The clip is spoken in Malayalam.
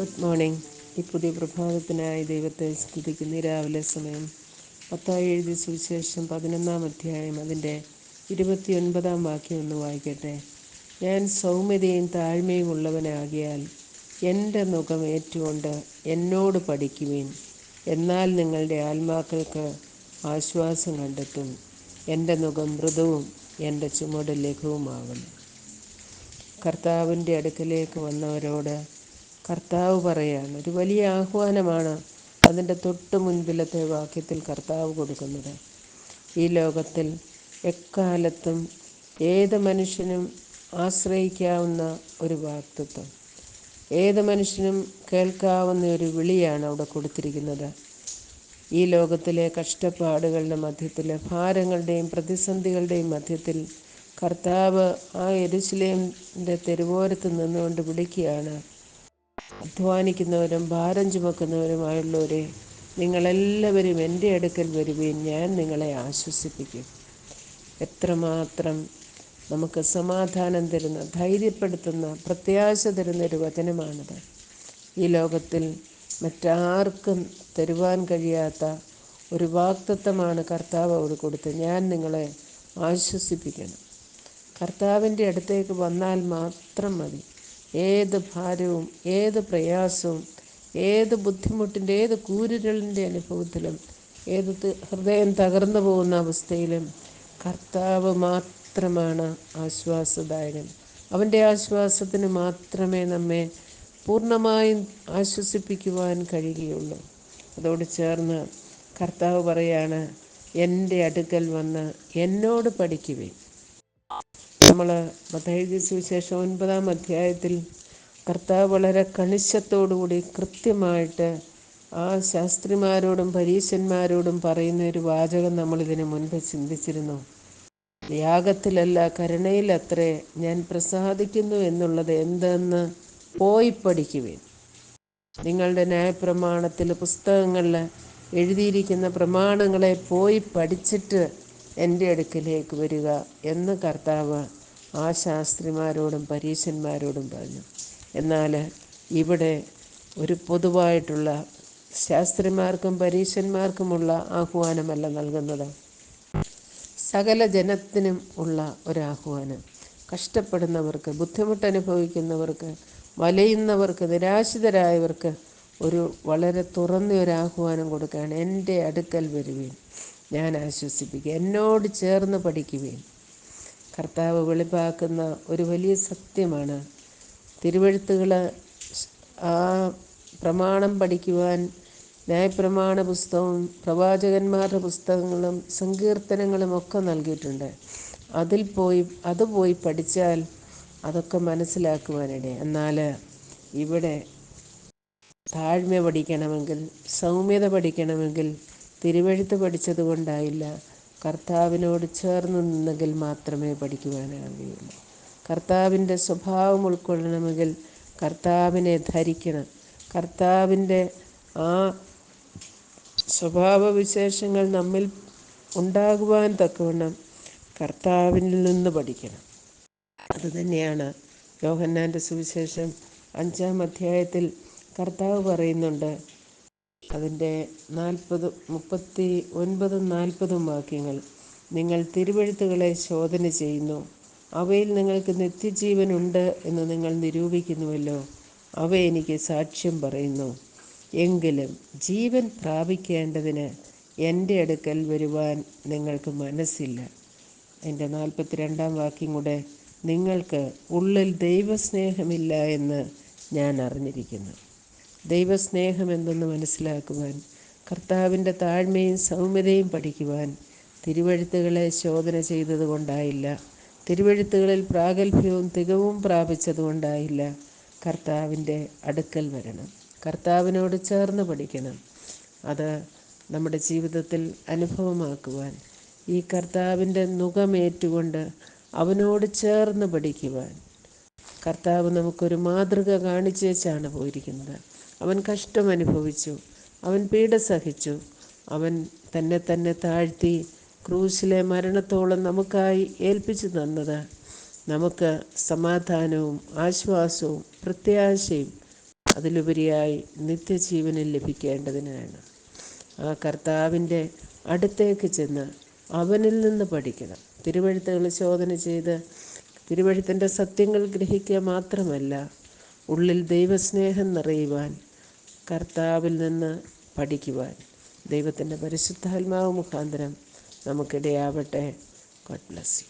പുതിയ പ്രഭാതത്തിനായി ദൈവത്തെ സ്തുതിക്കുന്ന. ഈ രാവിലെ സമയം പത്തായി എഴുതിയ സുവിശേഷം പതിനൊന്നാം അധ്യായം അതിന്റെ ഇരുപത്തിയൊൻപതാം വാക്യം ഒന്ന് വായിക്കട്ടെ. ഞാൻ സൗമ്യതയും താഴ്മയും ഉള്ളവനാകിയാൽ എന്റെ മുഖം ഏറ്റുകൊണ്ട് എന്നോട് പഠിക്കുവേൻ. എന്നാൽ നിങ്ങളുടെ ആത്മാക്കൾക്ക് ആശ്വാസം കണ്ടെത്തും. എന്റെ മുഖം മൃദുവും എന്റെ ചുമട് ലഘുവുമാകും. കർത്താവിന്റെ അടുക്കലേക്ക് വന്നവരോട് കർത്താവ് പറയാണ് ഒരു വലിയ ആഹ്വാനമാണ് അതിന്റെ തൊട്ട് മുൻപിലത്തെ വാക്യത്തിൽ കർത്താവ് കൊടുക്കുന്നത്. ഈ ലോകത്തിൽ എക്കാലത്തും ഏത് മനുഷ്യനും ആശ്രയിക്കാവുന്ന ഒരു വാക്തത്വം. ഏത് മനുഷ്യനും കേൾക്കാവുന്ന ഒരു വിളിയാണ് അവിടെ കൊടുത്തിരിക്കുന്നത്. ഈ ലോകത്തിലെ കഷ്ടപ്പാടുകളുടെ മധ്യത്തിൽ ഭാരങ്ങളുടെയും പ്രതിസന്ധികളുടെയും മധ്യത്തിൽ കർത്താവ് ആ എരുശിലേമിന്റെ തെരുവോരത്ത് നിന്നുകൊണ്ട് വിളിക്കുകയാണ് അധ്വാനിക്കുന്നവരും ഭാരം ചുമക്കുന്നവരുമായുള്ളവരെ നിങ്ങളെല്ലാവരും എന്റെ അടുക്കൽ വരുകയും ഞാൻ നിങ്ങളെ ആശ്വസിപ്പിക്കും. എത്രമാത്രം നമുക്ക് സമാധാനം തരുന്ന ധൈര്യപ്പെടുത്തുന്ന പ്രത്യാശ തരുന്ന ഒരു വചനമാണിത്. ഈ ലോകത്തിൽ മറ്റാർക്കും തരുവാൻ കഴിയാത്ത ഒരു വാക്തത്വമാണ് കർത്താവ് അവിടെ കൊടുത്ത് ഞാൻ നിങ്ങളെ ആശ്വസിപ്പിക്കണം. കർത്താവിന്റെ അടുത്തേക്ക് വന്നാൽ മാത്രം മതി. ഏത് ഭാരവും ഏത് പ്രയാസവും ഏത് ബുദ്ധിമുട്ടിന്റെ ഏത് കൂരുരളിന്റെ അനുഭവത്തിലും ഏത് ഹൃദയം തകർന്നു പോകുന്ന അവസ്ഥയിലും കർത്താവ് മാത്രമാണ് ആശ്വാസദായകൻ. അവന്റെ ആശ്വാസത്തിന് മാത്രമേ നമ്മെ പൂർണമായും ആശ്വസിപ്പിക്കുവാൻ കഴിയുകയുള്ളൂ. അതോട് ചേർന്ന് കർത്താവ് പറയാണ് എന്റെ അടുക്കൽ വന്ന് എന്നോട് പഠിക്കുവേ നമ്മൾ മതൈതി സുവിശേഷം ഒൻപതാം അധ്യായത്തിൽ കർത്താവ് വളരെ കണിശത്തോടുകൂടി കൃത്യമായിട്ട് ആ ശാസ്ത്രിമാരോടും പരീശന്മാരോടും പറയുന്ന ഒരു വാചകം നമ്മൾ ഇതിനു മുൻപ് ചിന്തിച്ചിരുന്നു. യാഗത്തിലല്ല കരുണയിലത്രേ ഞാൻ പ്രസാദിക്കുന്നു എന്നുള്ളത് എന്തെന്ന് പോയി പഠിക്കുവേൻ. നിങ്ങളുടെ ന്യായപ്രമാണത്തിൽ പുസ്തകങ്ങളിൽ എഴുതിയിരിക്കുന്ന പ്രമാണങ്ങളെ പോയി പഠിച്ചിട്ട് എന്റെ അടുക്കിലേക്ക് വരിക എന്ന് കർത്താവ് ആ ശാസ്ത്രിമാരോടും പരീശന്മാരോടും പറഞ്ഞു. എന്നാൽ ഇവിടെ ഒരു പൊതുവായിട്ടുള്ള ശാസ്ത്രിമാർക്കും പരീശന്മാർക്കുമുള്ള ആഹ്വാനമല്ല നൽകുന്നത്. സകല ജനത്തിനും ഉള്ള ഒരാഹ്വാനം കഷ്ടപ്പെടുന്നവർക്ക് ബുദ്ധിമുട്ട് അനുഭവിക്കുന്നവർക്ക് വലയുന്നവർക്ക് നിരാശിതരായവർക്ക് ഒരു വളരെ തുറന്ന ഒരു ആഹ്വാനം കൊടുക്കുകയാണ് എന്റെ അടുക്കൽ വരുവേൻ. ഞാൻ ആശ്വസിപ്പിക്കുക എന്നോട് ചേർന്ന് പഠിക്കുവേൻ. കർത്താവ് വെളിപ്പാക്കുന്ന ഒരു വലിയ സത്യമാണ്. തിരുവഴുത്തുകൾ ആ പ്രമാണം പഠിക്കുവാൻ ന്യായപ്രമാണ പുസ്തകവും പ്രവാചകന്മാരുടെ പുസ്തകങ്ങളും സങ്കീർത്തനങ്ങളും ഒക്കെ നൽകിയിട്ടുണ്ട്. അതിൽ പോയി അത് പോയി പഠിച്ചാൽ അതൊക്കെ മനസ്സിലാക്കുവാനിടെ എന്നാൽ ഇവിടെ താഴ്മ പഠിക്കണമെങ്കിൽ സൗമ്യത പഠിക്കണമെങ്കിൽ തിരുവഴുത്ത് പഠിച്ചത് കൊണ്ടായില്ല. കർത്താവിനോട് ചേർന്ന് നിന്നെങ്കിൽ മാത്രമേ പഠിക്കുവാനാകുകയുള്ളൂ കർത്താവിന്റെ സ്വഭാവം ഉൾക്കൊള്ളണമെങ്കിൽ കർത്താവിനെ ധരിക്കണം. കർത്താവിന്റെ ആ സ്വഭാവവിശേഷങ്ങൾ നമ്മിൽ ഉണ്ടാകുവാൻ തക്കവണ്ണം കർത്താവിൽ നിന്ന് പഠിക്കണം. അതുതന്നെയാണ് യോഹന്നാന്റെ സുവിശേഷം അഞ്ചാം അധ്യായത്തിൽ കർത്താവ് പറയുന്നുണ്ട് അതിന്റെ നാൽപ്പത് മുപ്പത്തി ഒൻപതും നാൽപ്പതും വാക്യങ്ങൾ നിങ്ങൾ തിരുവഴുത്തുകളെ ശോധന ചെയ്യുന്നു. അവയിൽ നിങ്ങൾക്ക് നിത്യജീവനുണ്ട് എന്ന് നിങ്ങൾ നിരൂപിക്കുന്നുവല്ലോ. അവ എനിക്ക് സാക്ഷ്യം പറയുന്നു. എങ്കിലും ജീവൻ പ്രാപിക്കേണ്ടതിന് എന്റെ അടുക്കൽ വരുവാൻ നിങ്ങൾക്ക് മനസ്സില്ല. എന്റെ നാൽപ്പത്തിരണ്ടാം വാക്യം കൂടെ നിങ്ങൾക്ക് ഉള്ളിൽ ദൈവസ്നേഹമില്ല എന്ന് ഞാൻ അറിഞ്ഞിരിക്കുന്നു. ദൈവസ്നേഹം എന്തെന്ന് മനസ്സിലാക്കുവാൻ കർത്താവിന്റെ താഴ്മയും സൗമ്യതയും പഠിക്കുവാൻ തിരുവഴുത്തുകളെ ശോധന ചെയ്തതുകൊണ്ടായില്ല. തിരുവഴുത്തുകളിൽ പ്രാഗൽഭ്യവും തികവും പ്രാപിച്ചതുകൊണ്ടായില്ല കർത്താവിന്റെ അടുക്കൽ വരണം. കർത്താവിനോട് ചേർന്ന് പഠിക്കണം. അത് നമ്മുടെ ജീവിതത്തിൽ അനുഭവമാക്കുവാൻ ഈ കർത്താവിന്റെ നുഖമേറ്റുകൊണ്ട് അവനോട് ചേർന്ന് പഠിക്കുവാൻ. കർത്താവ് നമുക്കൊരു മാതൃക കാണിച്ചേച്ചാണ് പോയിരിക്കുന്നത്. അവൻ കഷ്ടം അനുഭവിച്ചു. അവൻ പീഡ സഹിച്ചു അവൻ തന്നെ തന്നെ താഴ്ത്തി ക്രൂശിലെ മരണത്തോളം നമുക്കായി ഏൽപ്പിച്ചു തന്നത്. നമുക്ക് സമാധാനവും ആശ്വാസവും പ്രത്യാശയും അതിലുപരിയായി നിത്യജീവനിൽ ലഭിക്കേണ്ടതിനാണ്. ആ കർത്താവിന്റെ അടുത്തേക്ക് ചെന്ന് അവനിൽ നിന്ന് പഠിക്കണം. തിരുവഴുത്തുകൾ ശോധന ചെയ്ത് തിരുവഴുത്തിന്റെ സത്യങ്ങൾ ഗ്രഹിക്കുക മാത്രമല്ല ഉള്ളിൽ ദൈവസ്നേഹം നിറയുവാൻ കർത്താവിൽ നിന്ന് പഠിക്കുവാൻ ദൈവത്തിന്റെ പരിശുദ്ധാത്മാവ് മുഖാന്തരം നമുക്കിടയാവട്ടെ. God bless you